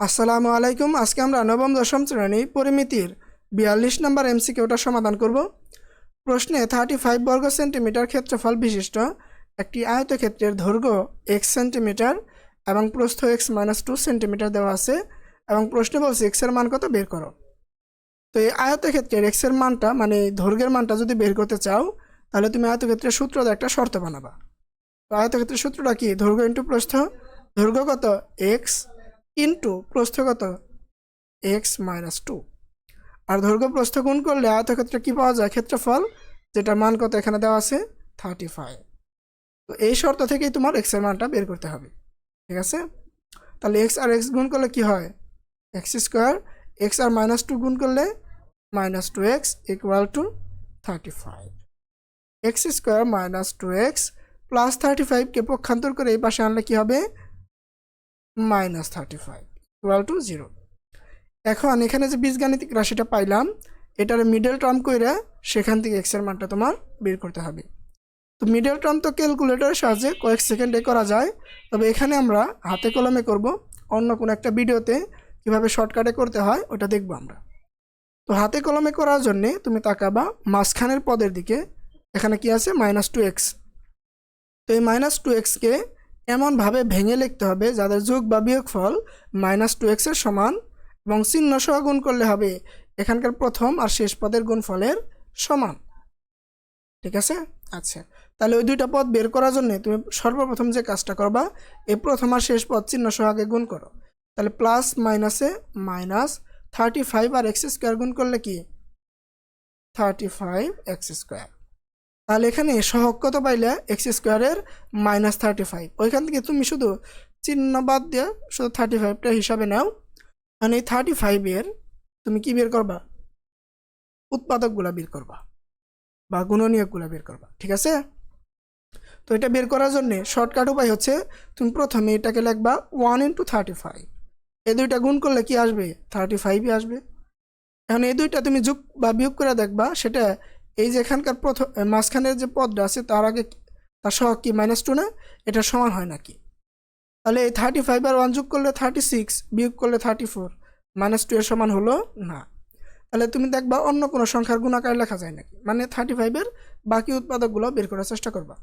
আসসালামু আলাইকুম। আজকে আমরা নবম, দশম শ্রেণি পরিমিতির বিয়াল্লিশ নম্বর এমসিকিউটা সমাধান করব। প্রশ্নে থার্টি ফাইভ বর্গ সেন্টিমিটার ক্ষেত্রফল বিশিষ্ট একটি আয়তক্ষেত্রের দৈর্ঘ্য এক্স সেন্টিমিটার এবং প্রস্থ এক্স মাইনাস টু সেন্টিমিটার দেওয়া আছে এবং প্রশ্ন বলছে এক্সের মান কত বের করো। তো এই আয়তক্ষেত্রের এক্সের মানটা মানে দৈর্ঘ্যের মানটা যদি বের করতে চাও, তাহলে তুমি আয়তক্ষেত্রের সূত্রতে একটা শর্ত বানাবা। তো আয়তক্ষেত্রের সূত্রটা কি? দৈর্ঘ্য ইন্টু প্রস্থ। দৈর্ঘ্য কত? এক্স ইন্টু প্রস্থ কত? এক্স মাইনাস টু আর দৈর্ঘ্য প্রস্থ গুণ করলে আয়তক্ষেত্রে কী পাওয়া যায়? ক্ষেত্রফল, যেটার মান কত এখানে দেওয়া আছে? থার্টি ফাইভ তো এই শর্ত থেকেই তোমার এক্সের মানটা বের করতে হবে। ঠিক আছে? তাহলে এক্স আর এক্স গুণ করলে কি হয়? এক্স স্কোয়ার এক্স আর মাইনাস টু গুণ করলে minus two x equal to thirty five x square minus two x plus thirty ফাইভকে পক্ষান্তর করে এই পাশে আনলে কী হবে? Minus thirty five equal to zero এখন এখানে যে বীজগাণিতিক রাশিটা পাইলাম, এটার মিডল টার্ম কইরা সেখান থেকে এক্সের মানটা তোমার বের করতে হবে। তো মিডল টার্ম তো ক্যালকুলেটরের সাহায্যে কয়েক সেকেন্ডে করা যায়, তবে এখানে আমরা হাতে কলমে করব, অন্য কোনো একটা ভিডিওতে কীভাবে শর্টকাটে করতে হয়, ওটা দেখব আমরা। তো হাতে কলমে করার জন্যে তুমি তাকাবা মাঝখানের পদের দিকে, এখানে কি আছে? মাইনাস টু এক্স তো এই মাইনাস টু এক্সকে এমনভাবে ভেঙে লিখতে হবে যাদের যোগ বা বিয়োগ ফল মাইনাস টু এক্সের সমান এবং চিহ্ন সহ গুণ করলে হবে এখানকার প্রথম আর শেষ পদের গুণফলের সমান। ঠিক আছে? আচ্ছা। তাহলে ওই দুইটা পদ বের করার জন্য তুমি সর্বপ্রথম যে কাজটা করবা এই প্রথম আর শেষ পদ চিহ্ন সহ আগে গুণ করো। তাহলে প্লাস মাইনাসে মাইনাস থার্টি ফাইভ আর এক্স স্কোয়ার গুণ করলে কি? থার্টি ফাইভ এক্স স্কোয়ার তাহলে এখানে সহগ কত পাইলে? এক্স স্কোয়ারের মাইনাস থার্টি ফাইভ। ওইখান থেকে তুমি শুধু চিহ্ন বাদ দিয়ে শুধু থার্টি ফাইভটা হিসাবে নাও। মানে এই থার্টি ফাইভের তুমি কি বের করবা? উৎপাদকগুলা বের করবা বা গুণনীয়কগুলা বের করবা, ঠিক আছে? তো এটা বের করার জন্য শর্টকাট উপায় হচ্ছে তুমি প্রথমে এটাকে লিখবা ওয়ান ইন্টু থার্টি ফাইভ এই দুইটা গুণ করলে কি আসবে? থার্টি ফাইভই আসবে। এখন এই দুইটা তুমি যোগ বা বিয়োগ করে দেখবা, সেটা এই যে এখানকার প্রথম মাঝখানের যে পদটা আছে, তার আগে তার সহ কি? মাইনাস টু না? এটা সমান হয় নাকি? তাহলে এই থার্টি ফাইভ আর ওয়ান যোগ করলে থার্টি সিক্স বিয়োগ করলে থার্টি ফোর মাইনাস টু এর সমান হলো না। তাহলে তুমি দেখবা অন্য কোনো সংখ্যার গুণাকার লেখা যায় নাকি? মানে থার্টি ফাইভের বাকি উৎপাদকগুলো বের করার চেষ্টা করবা।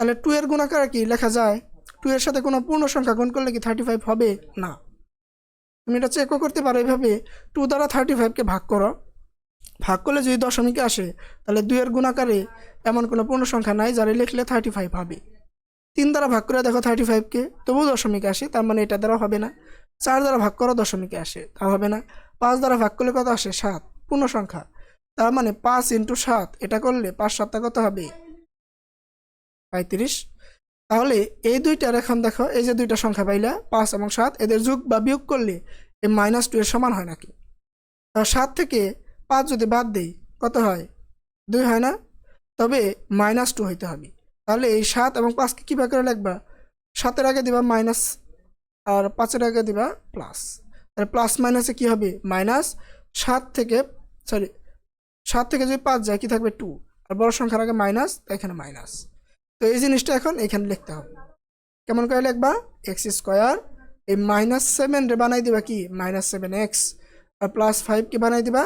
তাহলে টু এর গুণাকার কি লেখা যায়? টু এর সাথে কোনো পূর্ণ সংখ্যা গুণ করলে কি থার্টি ফাইভ হবে? না। তুমি এটা চেকও করতে পারো এইভাবে। টু দ্বারা থার্টি ফাইভকে ভাগ করো। ভাগ করলে যদি দশমিকে আসে, তাহলে দুইয়ের গুণাকারে এমন কোনো পূর্ণ সংখ্যা নাই যারা লিখলে থার্টি ফাইভ হবে। তিন দ্বারা ভাগ করে দেখো থার্টি ফাইভকে তবুও দশমিকে আসে, তার মানে এটা দ্বারা হবে না। চার দ্বারা ভাগ করো, দশমিকে আসে তা হবে না। পাঁচ দ্বারা ভাগ করলে কত আসে? সাত, পূর্ণ সংখ্যা। তার মানে পাঁচ ইন্টু সাত, এটা করলে পাঁচ সাতটা কত হবে? পঁয়ত্রিশ। তাহলে এই দুইটার এখন দেখো, এই যে দুইটা সংখ্যা পাইলা, পাঁচ এবং সাত, এদের যোগ বা বিয়োগ করলে এই মাইনাস টু এর সমান হয় নাকি? সাত থেকে পাঁচ যদি বাদ দেই, কত হয়? দুই হয় না? তবে মাইনাস টু হইতে হবে। তাহলে এই সাত এবং পাঁচকে কী করে লিখবা? সাতের আগে দিবা মাইনাস আর পাঁচের আগে দিবা প্লাস তাহলে প্লাস মাইনাসে কী হবে? মাইনাস সাত থেকে সরি সাত থেকে যদি পাঁচ যায়, কি থাকবে? টু আর বড় সংখ্যার আগে মাইনাস এখানে মাইনাস তো এই জিনিসটা এখন এখানে লিখতে হবে। কেমন করে লিখবা? এক্স স্কোয়ার এই মাইনাস সেভেন রে বানাই দিবা কি? মাইনাস সেভেন এক্স আর প্লাস ফাইভকে বানাই দিবা?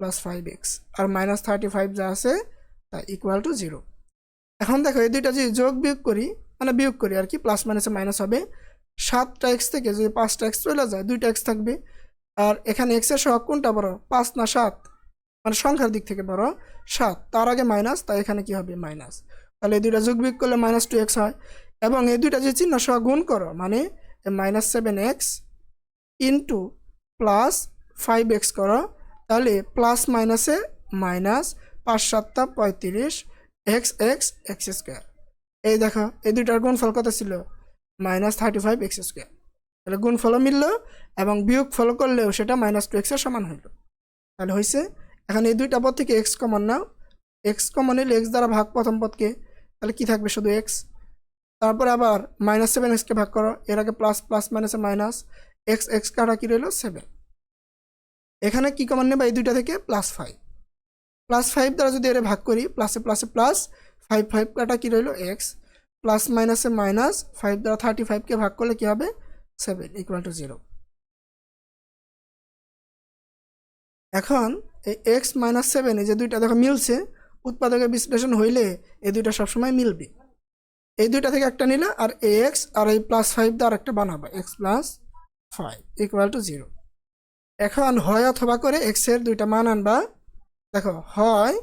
প্লাস ফাইভ এক্স আর মাইনাস থার্টি ফাইভ যা আছে, তা ইকুয়াল টু জিরো এখন দেখো এই দুইটা যদি যোগ বিয়োগ করি মানে বিয়োগ করি আর কি প্লাস মাইনাসে মাইনাস হবে, সাতটা এক্স থেকে যদি পাঁচটা এক্স চলে যায়, দুইটা এক্স থাকবে। আর এখানে এক্সের সহগ কোনটা বড়? পাঁচ না সাত? মানে সংখ্যার দিক থেকে বড়, সাত। তার আগে মাইনাস তাই এখানে কি হবে? মাইনাস তাহলে এই দুইটা যোগ বিয়োগ করলে মাইনাস টু এক্স হয়। এবং এই দুইটা যে চিহ্ন সহ গুণ করো মানে minus seven x into plus five x করো তাহলে প্লাস মাইনাসে মাইনাস পাঁচ সাতটা পঁয়ত্রিশ এক্স এক্স এক্স স্কোয়ার এই দেখো, এই দুইটার গুণফল কত ছিল? Minus thirty five x square তাহলে গুণফলও মিলল এবং বিয়োগ ফল করলেও সেটা মাইনাস টু এক্সের সমান হইল। তাহলে হয়েছে এখন এই দুইটা পদ থেকে এক্স কমন নাও। এক্স কমন হলে এক্স দ্বারা ভাগ প্রথম পদকে। তাহলে কি থাকবে শুধু এক্স তারপরে আবার মাইনাস সেভেন এক্সকে ভাগ করো। এর আগে প্লাস প্লাস মাইনাসে মাইনাস এক্স এক্স কাটা কি রইল? সেভেন এখানে কী কমান নেবা? এই দুইটা থেকে প্লাস ফাইভ প্লাস ফাইভ দ্বারা যদি এটা ভাগ করি প্লাসে প্লাসে প্লাস ফাইভ ফাইভ কাটা কী রইল? এক্স প্লাস মাইনাসে মাইনাস ফাইভ দ্বারা থার্টি ফাইভকে ভাগ করলে কী হবে? সেভেন ইকুয়াল টু জিরো এখন এই এক্স মাইনাস সেভেন এই যে দুইটা দেখো মিলছে উৎপাদকের বিশ্লেষণ হইলে এই দুইটা সবসময় মিলবে। এই দুইটা থেকে একটা নিলে আর এক্স আর এই প্লাস ফাইভ দ্বারা একটা বানাবে। X plus five equal to zero এখন হয় অথবা করে এক্সের দুইটা মান আনবা। দেখো, হয়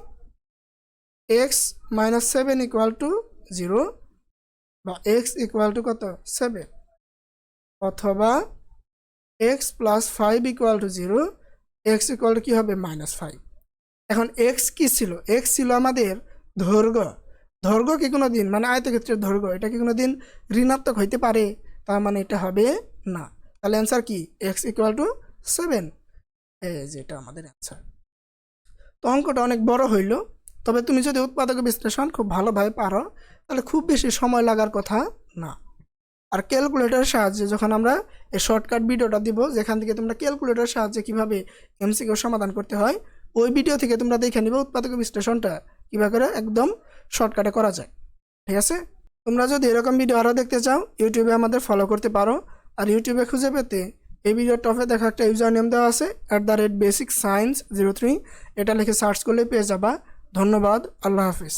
x minus seven equal to zero বা এক্স ইকুয়াল টু কত? সেভেন অথবা x plus five equal to zero x equal to কী হবে? মাইনাস ফাইভ এখন এক্স কি ছিল? এক্স ছিল আমাদের দৈর্ঘ্য দৈর্ঘ্য কি কোনো দিন মানে আয়তক্ষেত্রের দৈর্ঘ্য এটা কি কোনো দিন ঋণাত্মক হইতে পারে? তার মানে এটা হবে না। তাহলে অ্যান্সার কি? X equal to seven. যেটা আমাদের অ্যান্সার তো অঙ্কটা অনেক বড় হইল। তবে তুমি যদি উৎপাদক বিশ্লেষণ খুব ভালোভাবে পারো, তাহলে খুব বেশি সময় লাগার কথা না। আর ক্যালকুলেটরের সাহায্যে যখন আমরা এই শর্টকাট ভিডিওটা দিব, যেখান থেকে তোমরা ক্যালকুলেটরের সাহায্যে কীভাবে এমসিকিউ সমাধান করতে হয়, ওই ভিডিও থেকে তোমরা দেখে নিবে উৎপাদক বিশ্লেষণটা কীভাবে করে একদম শর্টকাটে করা যায়। ঠিক আছে? তোমরা যদি এরকম ভিডিও আরও দেখতে চাও ইউটিউবে আমাদের ফলো করতে পারো। আর ইউটিউবে খুঁজে পেতে এই ভিডিওর টপে দেখা একটা ইউজার নেম দেওয়া আছে at the rate basic science zero three এটা লিখে সার্চ করলে পেয়ে যাবা। ধন্যবাদ, আল্লাহ হাফিজ।